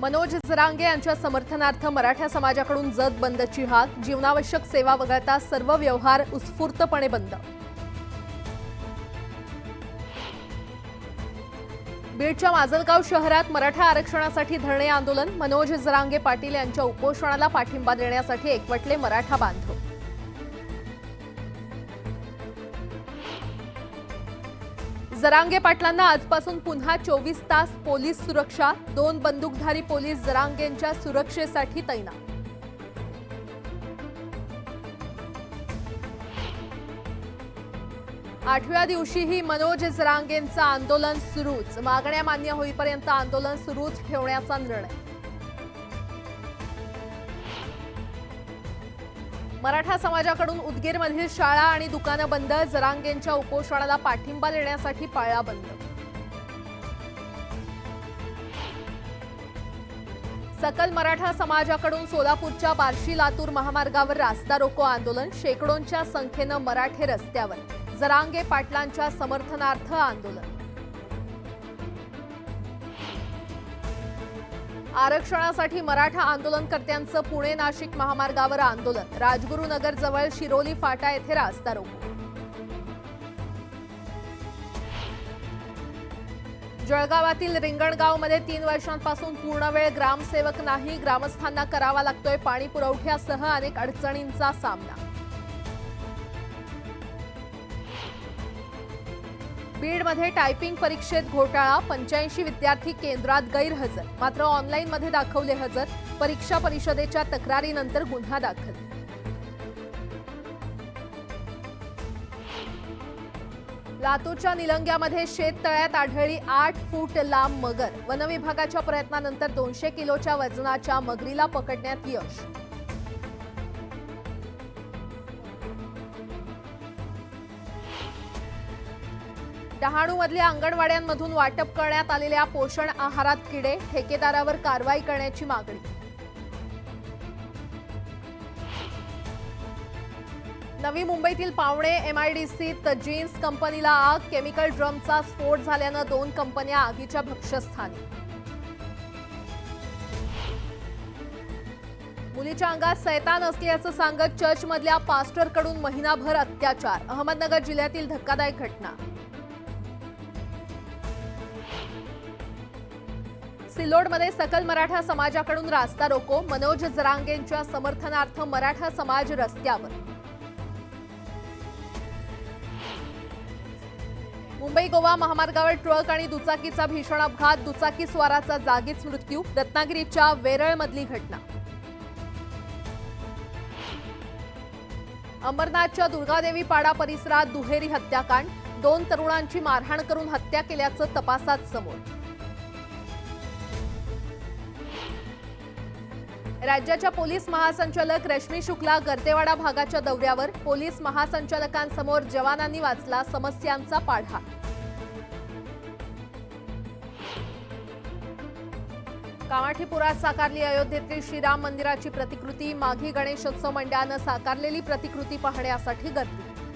मनोज जरांगे यांच्या समर्थनार्थ मराठा समाजाकडून जत बंदची हाक जीवनावश्यक सेवा वगळता सर्व व्यवहार उत्स्फूर्तपणे बंद. बीडच्या माजलगाव शहरात मराठा आरक्षणासाठी धरणे आंदोलन मनोज जरांगे पाटील यांच्या उपोषणाला पाठिंबा देण्यासाठी एकवटले मराठा बांधव. जरांगे पाटलांना आजपासून पुन्हा चोवीस तास पोलीस सुरक्षा दोन बंदूकधारी पोलीस जरांगेंच्या सुरक्षेसाठी तैनात. आठव्या दिवशीही मनोज जरांगेंचं आंदोलन सुरूच. मागण्या मान्य होईपर्यंत आंदोलन सुरूच ठेवण्याचा निर्णय. मराठा समाजाकडून उदगीरमधील शाळा आणि दुकानं बंद जरांगेंच्या उपोषणाला पाठिंबा देण्यासाठी पाळला बंद. सकल मराठा समाजाकडून सोलापूरच्या बार्शी लातूर महामार्गावर रास्ता रोको आंदोलन शेकडोंच्या संख्येनं मराठे रस्त्यावर जरांगे पाटलांच्या समर्थनार्थ आंदोलन. आरक्षणासाठी मराठा आंदोलनकर्त्यांचं पुणे नाशिक महामार्गावर आंदोलन. राजगुरुनगर जवळ शिरोली फाटा येथे रास्ता रोको. जळगावातील रिंगणगावमध्ये तीन वर्षांपासून पूर्णवेळ ग्रामसेवक नाही ग्रामस्थांना करावा लागतोय पाणी पुरवठ्यासह अनेक अडचणींचा सामना. बीडमध्ये टायपिंग परीक्षेत घोटाळा पंच्याऐंशी विद्यार्थी केंद्रात गैरहजर. मात्र ऑनलाईनमध्ये दाखवले हजर. परीक्षा परिषदेच्या तक्रारीनंतर गुन्हा दाखल. लातूरच्या निलंग्यामध्ये शेततळ्यात आढळली आठ फूट लांब मगर. वनविभागाच्या प्रयत्नानंतर दोनशे किलोच्या वजनाच्या मगरीला पकडण्यात यश. डहाणूमधल्या अंगणवाड्यांमधून वाटप करण्यात आलेल्या पोषण आहारात किडे ठेकेदारावर कारवाई करण्याची मागणी. नवी मुंबईतील पावणे एमआयडीसीत जीन्स कंपनीला आग केमिकल ड्रमचा स्फोट झाल्यानं दोन कंपन्या आगीच्या भक्ष्यस्थानी मुलीच्या अंगात सैतान असल्याचं सांगत चर्चमधल्या पास्टरकडून महिनाभर अत्याचार. अहमदनगर जिल्ह्यातील धक्कादायक घटना. सिल्लोडमध्ये सकल मराठा समाजाकडून रास्ता रोको मनोज जरांगेंच्या समर्थनार्थ मराठा समाज रस्त्यावर. मुंबई गोवा महामार्गावर ट्रक आणि दुचाकीचा भीषण अपघात दुचाकी स्वाराचा जागीच मृत्यू रत्नागिरीच्या वेरळमधली घटना. अंबरनाथच्या दुर्गादेवी पाडा परिसरात दुहेरी हत्याकांड दोन तरुणांची मारहाण करून हत्या केल्याचं तपासात समोर. राज्याच्या पोलीस महासंचालक रश्मी शुक्ला गर्तेवाडा भागाच्या दौऱ्यावर पोलीस महासंचालकांसमोर जवानांनी वाचला समस्यांचा पाढा. कामाठीपुरात साकारली अयोध्येतील श्रीराम मंदिराची प्रतिकृती माघी गणेशोत्सव मंडळानं साकारलेली प्रतिकृती पाहण्यासाठी गर्दी.